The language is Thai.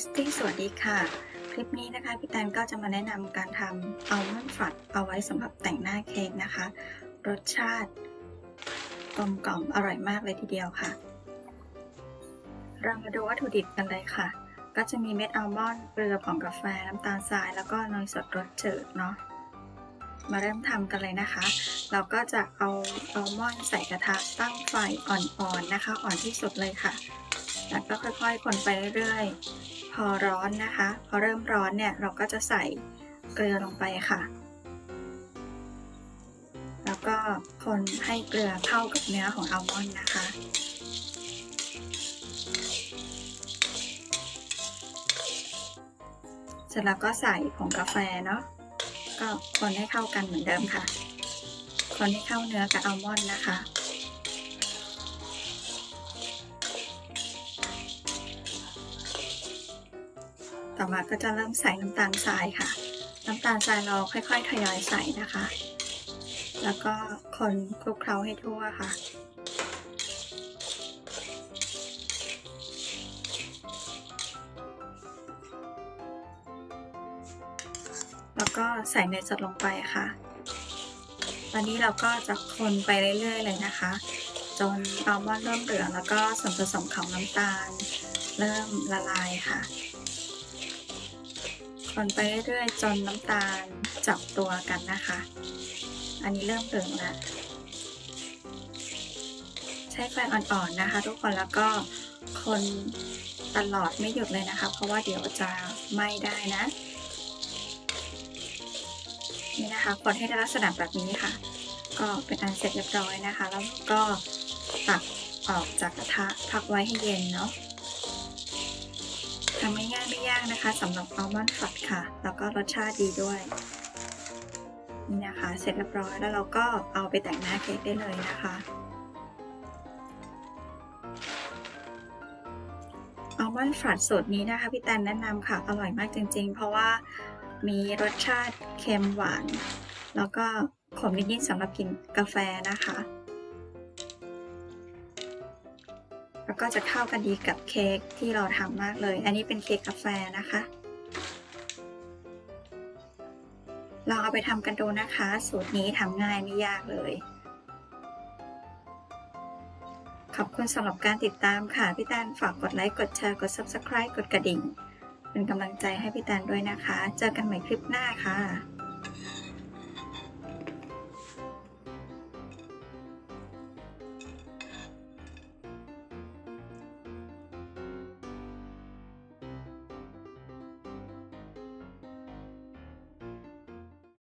สตี้สวัสดีค่ะ คลิปนี้นะคะพี่แตนก็จะมาแนะนำการทำอัลมอนด์ฟัดเอาไว้สำหรับแต่งหน้าเค้กนะคะ รสชาติกลมกล่อมอร่อยมากเลยทีเดียวค่ะ เรามาดูวัตถุดิบกันเลยค่ะ ก็จะมีเม็ดอัลมอนด์เกลือผงกาแฟน้ำตาลทราย แล้วก็เนยสดรสจืดเนาะมาเริ่มทำกันเลยนะคะ เราก็จะเอาอัลมอนด์ใส่กระทะตั้งไฟอ่อนๆนะคะ อ่อนที่สุดเลยค่ะ แล้วก็ค่อยๆ คนไปเรื่อยๆ พอร้อนนะคะ พอเริ่มร้อนเนี่ยเราก็จะใส่เกลือลงไปค่ะ แล้วก็คนให้เกลือเข้ากับเนื้อของอัลมอนด์นะคะเสร็จแล้วก็ใส่ผงกาแฟเนาะก็คนให้เข้ากันเหมือนเดิมค่ะ คนให้เข้าเนื้อกับอัลมอนด์นะคะ ต่อมาก็จะเริ่มใส่น้ำตาลทรายค่ะ น้ำตาลทรายเราค่อยๆทยอยใส่นะคะ แล้วก็คนคลุกเคล้าให้ทั่วค่ะแล้วก็ใส่เนยสดลงไปค่ะ ตอนนี้เราก็จะคนไปเรื่อยๆเลยนะคะ จนอัลมอนด์เริ่มเหลืองแล้วก็ส่วนผสมของน้ำตาล เริ่มละลายค่ะ คนไปเรื่อยๆจนน้ำตาลจับตัวกันนะคะ อันนี้เริ่มเหลืองแล้วใช้ไฟอ่อนๆนะคะ ทุกคนแล้วก็คนตลอดไม่หยุดเลยนะคะ เพราะว่าเดี๋ยวจะไหม้ได้นะนี่นะคะคนให้ได้ลักษณะแบบนี้ค่ะ ก็เป็นอันเสร็จเรียบร้อยนะคะ แล้วก็ตักออกจากกระทะพักไว้ให้เย็นเนาะ ทำไม่ง่ายไม่ยากนะคะสำหรับอัลมอนด์ฝัดค่ะ แล้วก็รสชาติดีด้วย นี่นะคะ เสร็จเรียบร้อยแล้วเราก็เอาไปแต่งหน้าเค้กได้เลยนะคะอัลมอนด์ฝัดสูตรนี้นะคะพี่แตนแนะนำค่ะ อร่อยมากจริง ๆ เพราะว่ามีรสชาติเค็มหวาน แล้วก็ขมนิดๆสำหรับกินกาแฟนะคะ แล้วก็จะเข้ากันดีกับเค้กที่เราทำมากเลย อันนี้เป็นเค้กกาแฟนะคะ ลองเอาไปทำกันดูนะคะ สูตรนี้ทำง่ายไม่ยากเลย ขอบคุณสำหรับการติดตามค่ะ พี่แตนฝากกดไลค์กดแชร์กด Subscribe กดกระดิ่ง เป็นกำลังใจให้พี่แตนด้วยนะคะ เจอกันใหม่คลิปหน้าค่ะ